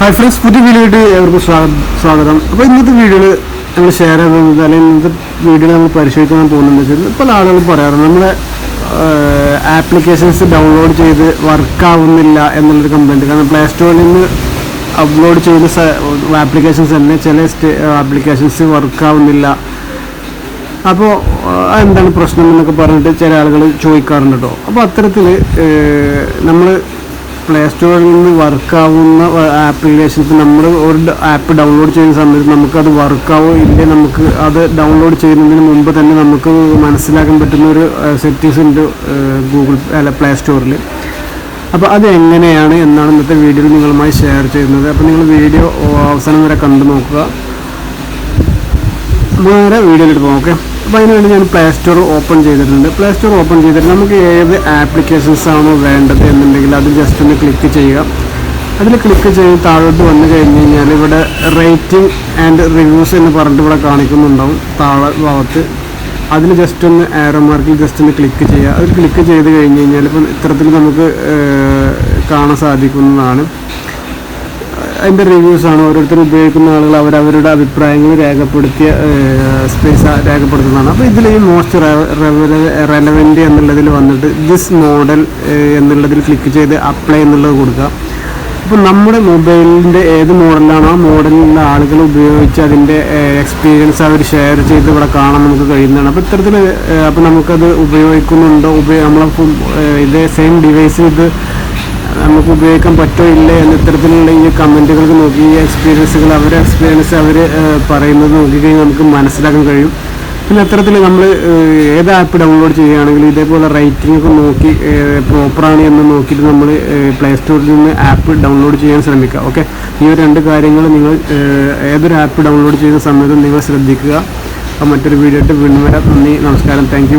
Hi friends പുതിയ വീഡിയോയിട്ട് ഏവർക്കും സ്വാഗതം സ്വാഗതം. അപ്പോൾ ഇന്നത്തെ വീഡിയോയിൽ നമ്മൾ ഷെയർ ചെയ്യുന്നത് അല്ലെങ്കിൽ ഇന്നത്തെ വീഡിയോ നമ്മൾ പരിശോധിക്കാൻ പോകുന്നത് വെച്ചാൽ പല ആളുകളും പറയാറുണ്ട്. നമ്മുടെ ആപ്ലിക്കേഷൻസ് ഡൗൺലോഡ് ചെയ്ത് വർക്കാവുന്നില്ല എന്നുള്ളൊരു കംപ്ലൈന്റ് കാരണം പ്ലേ സ്റ്റോറിൽ നിന്ന് അപ്ലോഡ് ചെയ്ത ആപ്ലിക്കേഷൻസ് തന്നെ ചില ആപ്ലിക്കേഷൻസ് വർക്കാവുന്നില്ല അപ്പോൾ എന്താണ് പ്രശ്നം എന്നൊക്കെ പറഞ്ഞിട്ട് ചില ആളുകൾ ചോദിക്കാറുണ്ട് കേട്ടോ അപ്പോൾ അത്തരത്തിൽ നമ്മൾ പ്ലേ സ്റ്റോറിൽ നിന്ന് വർക്കാവുന്ന ആപ്ലിക്കേഷൻ ഇപ്പോൾ നമ്മൾ ഒരു ആപ്പ് ഡൗൺലോഡ് ചെയ്യുന്ന സമയത്ത് നമുക്കത് വർക്കാവോ ഇല്ലേ നമുക്ക് അത് ഡൗൺലോഡ് ചെയ്യുന്നതിന് മുമ്പ് തന്നെ നമുക്ക് മനസ്സിലാക്കാൻ പറ്റുന്ന ഒരു സെറ്റിങ്സ് ഉണ്ട് ഗൂഗിൾ അല്ല പ്ലേ സ്റ്റോറിൽ അപ്പോൾ അത് എങ്ങനെയാണ് എന്നാണ് ഇന്നത്തെ വീഡിയോയിൽ നിങ്ങളുമായി ഷെയർ ചെയ്യുന്നത്. അപ്പോൾ നിങ്ങൾ വീഡിയോ അവസാനം വരെ കണ്ടു നോക്കുക. വേറെ വീഡിയോയിലിട്ട് പോകാം ഓക്കെ? അപ്പോൾ അതിനുവേണ്ടി ഞാൻ പ്ലേ സ്റ്റോർ ഓപ്പൺ ചെയ്തിട്ടുണ്ട്. പ്ലേ സ്റ്റോർ ഓപ്പൺ ചെയ്തിട്ട് നമുക്ക് ഏത് ആപ്ലിക്കേഷൻസ് ആണോ വേണ്ടത് എന്നുണ്ടെങ്കിൽ അത് ജസ്റ്റ് ഒന്ന് ക്ലിക്ക് ചെയ്യുക. അതിൽ ക്ലിക്ക് ചെയ്ത് താഴോട്ട് വന്നു കഴിഞ്ഞ് കഴിഞ്ഞാൽ ഇവിടെ റേറ്റിംഗ് ആൻഡ് റിവ്യൂസ് എന്ന് പറഞ്ഞിട്ട് ഇവിടെ കാണിക്കുന്നുണ്ടാവും താഴെ ഭാഗത്ത്. അതിൽ ജസ്റ്റ് ഒന്ന് ആരോ മാർക്കിൽ ജസ്റ്റ് ഒന്ന് ക്ലിക്ക് ചെയ്യുക. അത് ക്ലിക്ക് ചെയ്ത് കഴിഞ്ഞ് കഴിഞ്ഞാൽ ഇപ്പം ഇത്തരത്തിൽ നമുക്ക് കാണാൻ സാധിക്കുന്നതാണ്. അതിന്റെ റിവ്യൂസാണ് ഓരോരുത്തരും ഉപയോഗിക്കുന്ന ആളുകൾ അവരവരുടെ അഭിപ്രായങ്ങൾ രേഖപ്പെടുത്തിയ സ്പേസ് രേഖപ്പെടുത്തുന്നതാണ്. അപ്പോൾ ഇതിൽ ഈ മോസ്റ്റ് റെലവെന്റ് എന്നുള്ളതിൽ വന്നിട്ട് ദിസ് മോഡൽ എന്നുള്ളതിൽ ക്ലിക്ക് ചെയ്ത് അപ്ലൈ എന്നുള്ളത് കൊടുക്കുക. അപ്പോൾ നമ്മുടെ മൊബൈലിന്റെ ഏത് മോഡലാണോ ആ മോഡലിലുള്ള ആളുകൾ ഉപയോഗിച്ച് അതിന്റെ എക്സ്പീരിയൻസ് അവർ ഷെയർ ചെയ്ത് ഇവിടെ കാണാൻ നമുക്ക് കഴിയുന്നതാണ്. അപ്പോൾ ഇത്തരത്തിൽ അപ്പോൾ നമുക്കത് ഉപയോഗിക്കുന്നുണ്ടോ? ഉപയോഗ നമ്മളെ ഇതേ സെയിം ഡിവൈസിൽ ഇത് നമുക്ക് ഉപയോഗിക്കാൻ പറ്റോ ഇല്ല എന്ന ഇത്തരത്തിലുള്ള ഈ കമന്റുകൾക്ക് നോക്കി ഈ എക്സ്പീരിയൻസുകൾ അവരെ എക്സ്പീരിയൻസ് അവർ പറയുന്നത് നോക്കിക്കഴിഞ്ഞാൽ നമുക്ക് മനസ്സിലാക്കാൻ കഴിയും. പിന്നെ അത്തരത്തിൽ നമ്മൾ ഏത് ആപ്പ് ഡൗൺലോഡ് ചെയ്യുകയാണെങ്കിൽ ഇതേപോലെ റേറ്റിംഗ് ഒക്കെ നോക്കി പ്രോപ്പറാണ് എന്ന് നോക്കിയിട്ട് നമ്മൾ പ്ലേ സ്റ്റോറിൽ നിന്ന് ആപ്പ് ഡൗൺലോഡ് ചെയ്യാൻ ശ്രമിക്കുക ഓക്കെ ഈ ഒരു രണ്ട് കാര്യങ്ങൾ നിങ്ങൾ ഏതൊരു ആപ്പ് ഡൗൺലോഡ് ചെയ്യുന്ന സമയത്തും നിങ്ങൾ ശ്രദ്ധിക്കുക. മറ്റൊരു വീഡിയോ ആയിട്ട് വീണ്ടും വരാം. നന്ദി നമസ്കാരം. താങ്ക്